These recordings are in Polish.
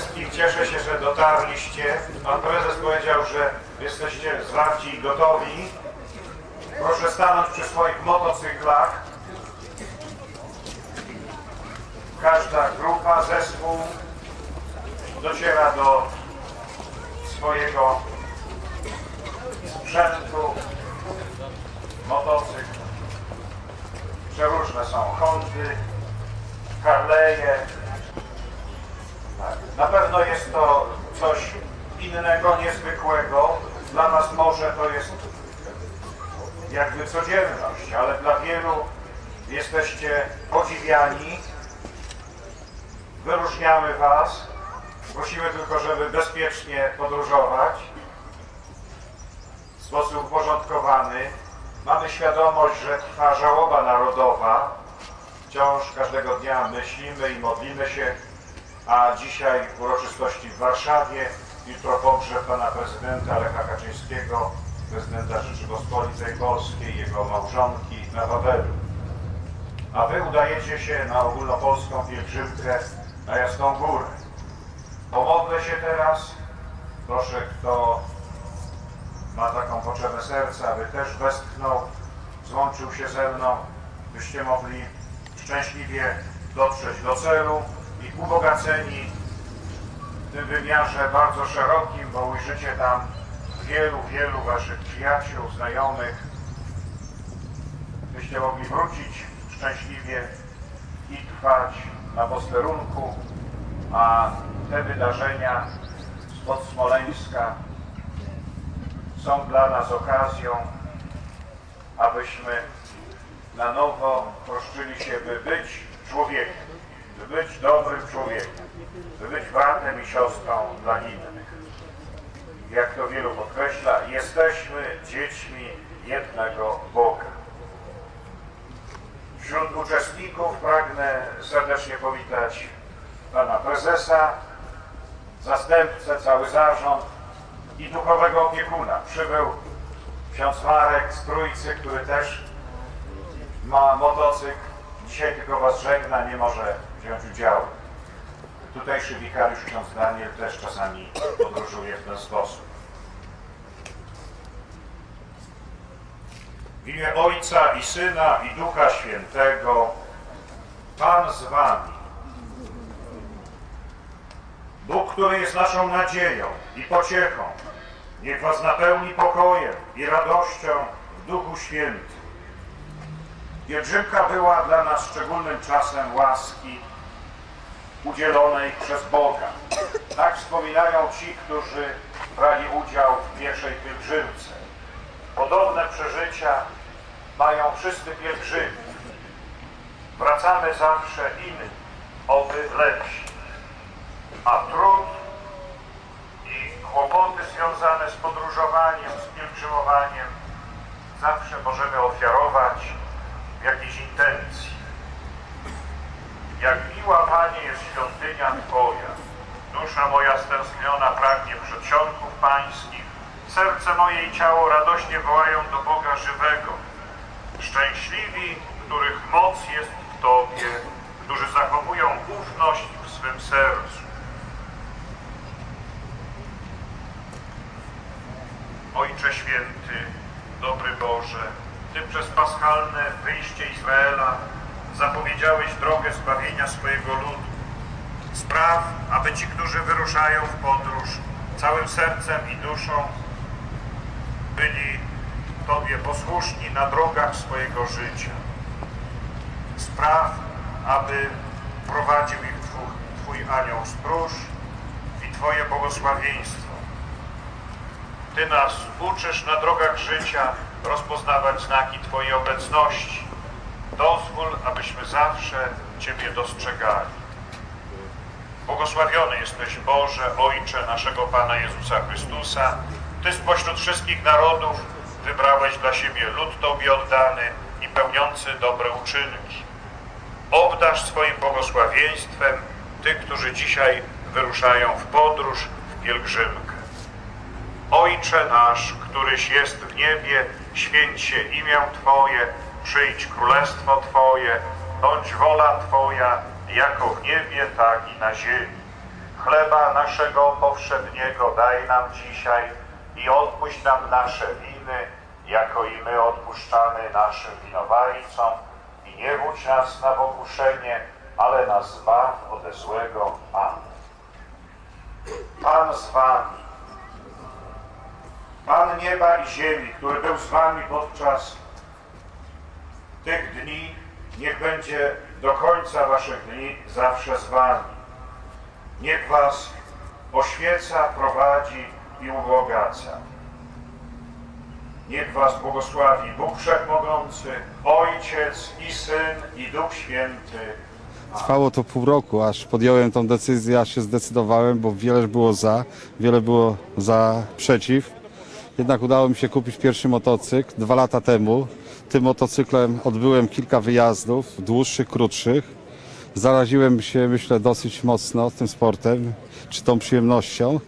wszystkich. Cieszę się, że dotarliście. Pan prezes powiedział, że jesteście zwarci i gotowi. Proszę stanąć przy swoich motocyklach. Każda grupa, zespół dociera do swojego sprzętu, motocykl. Przeróżne są Hondy, Harley'e. Na pewno jest to coś innego, niezwykłego. Dla nas może to jest jakby codzienność, ale dla wielu jesteście podziwiani. Wyróżniamy Was. Prosimy tylko, żeby bezpiecznie podróżować w sposób uporządkowany. Mamy świadomość, że trwa żałoba narodowa. Wciąż każdego dnia myślimy i modlimy się, a dzisiaj uroczystości w Warszawie, jutro pogrzeb pana prezydenta Lecha Kaczyńskiego, prezydenta Rzeczypospolitej Polskiej, jego małżonki na Wawelu. A wy udajecie się na ogólnopolską pielgrzymkę na Jasną Górę. Pomodlę się teraz. Proszę, kto ma taką potrzebę serca, aby też westchnął, złączył się ze mną, byście mogli szczęśliwie dotrzeć do celu i ubogaceni w tym wymiarze bardzo szerokim, bo ujrzycie tam wielu, wielu waszych przyjaciół, znajomych, byście mogli wrócić szczęśliwie i trwać na posterunku, a te wydarzenia spod Smoleńska są dla nas okazją, abyśmy na nowo troszczyli się, by być człowiekiem, by być dobrym człowiekiem, by być bratem i siostrą dla innych. Jak to wielu podkreśla, jesteśmy dziećmi jednego Boga. Wśród uczestników pragnę serdecznie powitać pana prezesa, zastępcę, cały zarząd i duchowego opiekuna. Przybył ksiądz Marek z Trójcy, który też ma motocykl. Dzisiaj tylko was żegna, nie może wziąć udziału. Tutejszy wikariusz ksiądz Daniel też czasami podróżuje w ten sposób. W imię Ojca i Syna i Ducha Świętego Pan z wami. Bóg, który jest naszą nadzieją i pociechą, niech was napełni pokojem i radością w Duchu Świętym. Pielgrzymka była dla nas szczególnym czasem łaski udzielonej przez Boga. Tak wspominają ci, którzy brali udział w pierwszej pielgrzymce. Podobne przeżycia mają wszyscy pielgrzymi. Wracamy zawsze innym, oby lepsi. A trud i kłopoty związane z podróżowaniem, z pielgrzymowaniem zawsze możemy ofiarować w jakiejś intencji. Jak miła Panie jest świątynia Twoja, dusza moja stęskniona pragnie przedsionków pańskich, serce moje i ciało radośnie wołają do Boga żywego. Szczęśliwi, których moc jest w Tobie, którzy zachowują ufność w swym sercu. Ojcze Święty, dobry Boże, Ty przez paschalne wyjście Izraela zapowiedziałeś drogę zbawienia swojego ludu. Spraw, aby ci, którzy wyruszają w podróż całym sercem i duszą, byli Tobie posłuszni na drogach swojego życia. Spraw, aby prowadził ich Twój, Twój anioł stróż i Twoje błogosławieństwo. Ty nas uczysz na drogach życia rozpoznawać znaki Twojej obecności. Dozwól, abyśmy zawsze Ciebie dostrzegali. Błogosławiony jesteś Boże, Ojcze naszego Pana Jezusa Chrystusa. Ty spośród wszystkich narodów wybrałeś dla siebie lud Tobie oddany i pełniący dobre uczynki. Obdasz swoim błogosławieństwem tych, którzy dzisiaj wyruszają w podróż, w pielgrzymkę. Ojcze nasz, któryś jest w niebie, święć się imię Twoje, Przyjdź królestwo Twoje, bądź wola Twoja, jako w niebie, tak i na ziemi. Chleba naszego powszedniego daj nam dzisiaj i odpuść nam nasze winy, jako i my odpuszczamy naszym winowajcom. I nie wódź nas na pokuszenie, ale nas zbaw ode złego. Amen. Pan z wami. Pan nieba i ziemi, który był z wami podczas tych dni, niech będzie do końca waszych dni zawsze z wami. Niech was oświeca, prowadzi i ubogaca. Niech was błogosławi Bóg Wszechmogący, Ojciec i Syn i Duch Święty. Trwało to pół roku, aż podjąłem tą decyzję, aż się zdecydowałem, bo wiele było za, wiele było za przeciw. Jednak udało mi się kupić pierwszy motocykl dwa lata temu. Tym motocyklem odbyłem kilka wyjazdów, dłuższych, krótszych. Zaraziłem się, myślę, dosyć mocno tym sportem, czy tą przyjemnością.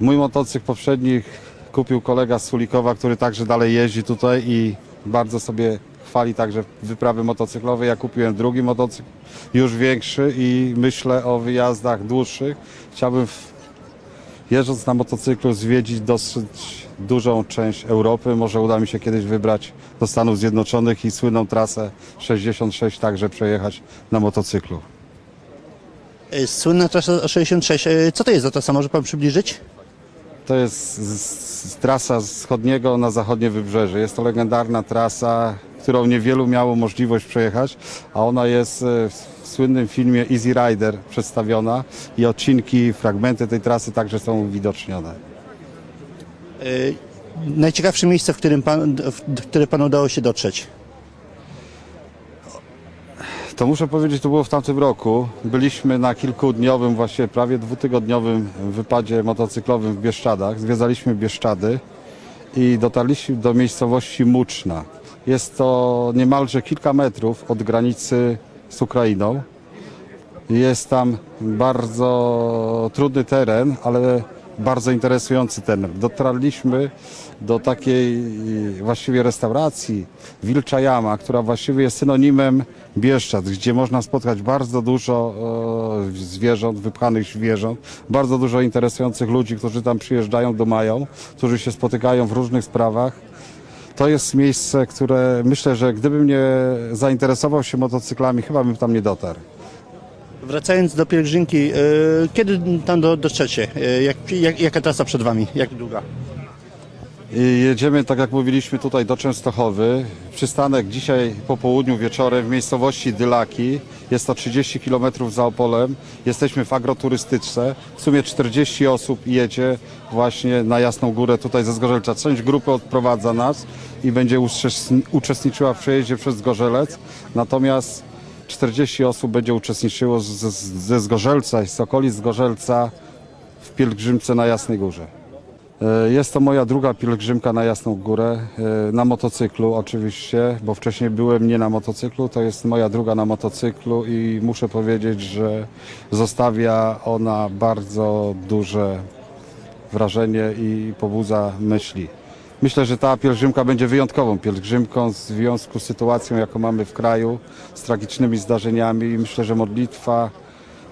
Mój motocykl poprzedni kupił kolega z Sulikowa, który także dalej jeździ tutaj i bardzo sobie chwali także wyprawy motocyklowe. Ja kupiłem drugi motocykl, już większy i myślę o wyjazdach dłuższych. Chciałbym w, jeżdżąc na motocyklu zwiedzić dosyć dużą część Europy. Może uda mi się kiedyś wybrać do Stanów Zjednoczonych i słynną trasę 66 także przejechać na motocyklu. Y, Słynna trasa 66. Y, Co to jest za trasa? Może pan przybliżyć? To jest z, z, trasa z wschodniego na zachodnie wybrzeże. Jest to legendarna trasa, którą niewielu miało możliwość przejechać, a ona jest e, w słynnym filmie Easy Rider przedstawiona i odcinki, fragmenty tej trasy także są uwidocznione. Y, Najciekawsze miejsce, w którym pan, w które panu udało się dotrzeć? To muszę powiedzieć, to było w tamtym roku. Byliśmy na kilkudniowym, właściwie prawie dwutygodniowym wypadzie motocyklowym w Bieszczadach. Zwiedzaliśmy Bieszczady i dotarliśmy do miejscowości Muczna. Jest to niemalże kilka metrów od granicy z Ukrainą. Jest tam bardzo trudny teren, ale bardzo interesujący teren. Dotarliśmy do takiej właściwie restauracji Wilcza Jama, która właściwie jest synonimem Bieszczad, gdzie można spotkać bardzo dużo e, zwierząt, wypchanych zwierząt, bardzo dużo interesujących ludzi, którzy tam przyjeżdżają, domają, którzy się spotykają w różnych sprawach. To jest miejsce, które myślę, że gdybym nie zainteresował się motocyklami, chyba bym tam nie dotarł. Wracając do pielgrzymki, y, kiedy tam do, dotrzecie? Y, Jak, jak, jaka trasa przed wami? Jak długa? I Jedziemy, tak jak mówiliśmy, tutaj do Częstochowy. Przystanek dzisiaj po południu, wieczorem w miejscowości Dylaki. Jest to 30 km za Opolem. Jesteśmy w agroturystyczce. W sumie 40 osób jedzie właśnie na Jasną Górę tutaj ze Zgorzelca. Część grupy odprowadza nas i będzie uczestni- uczestniczyła w przejeździe przez Zgorzelec. Natomiast 40 osób będzie uczestniczyło z, z, ze Zgorzelca i z okolic Zgorzelca w pielgrzymce na Jasnej Górze. E, Jest to moja druga pielgrzymka na Jasną Górę, e, na motocyklu oczywiście, bo wcześniej byłem nie na motocyklu, to jest moja druga na motocyklu i muszę powiedzieć, że zostawia ona bardzo duże wrażenie i pobudza myśli. Myślę, że ta pielgrzymka będzie wyjątkową pielgrzymką w związku z sytuacją, jaką mamy w kraju, z tragicznymi zdarzeniami i myślę, że modlitwa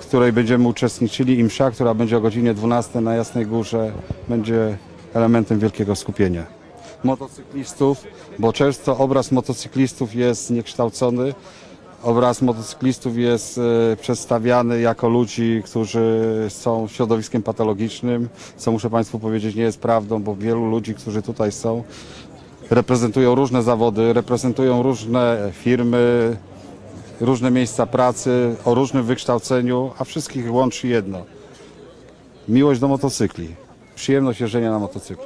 w której będziemy uczestniczyli i msza, która będzie o godzinie 12 na Jasnej Górze, będzie elementem wielkiego skupienia. Motocyklistów, bo często obraz motocyklistów jest niekształcony. Obraz motocyklistów jest e, przedstawiany jako ludzi, którzy są środowiskiem patologicznym, co muszę Państwu powiedzieć nie jest prawdą, bo wielu ludzi, którzy tutaj są, reprezentują różne zawody, reprezentują różne firmy, różne miejsca pracy, o różnym wykształceniu, a wszystkich łączy jedno. Miłość do motocykli. Przyjemność jeżdżenia na motocyklu.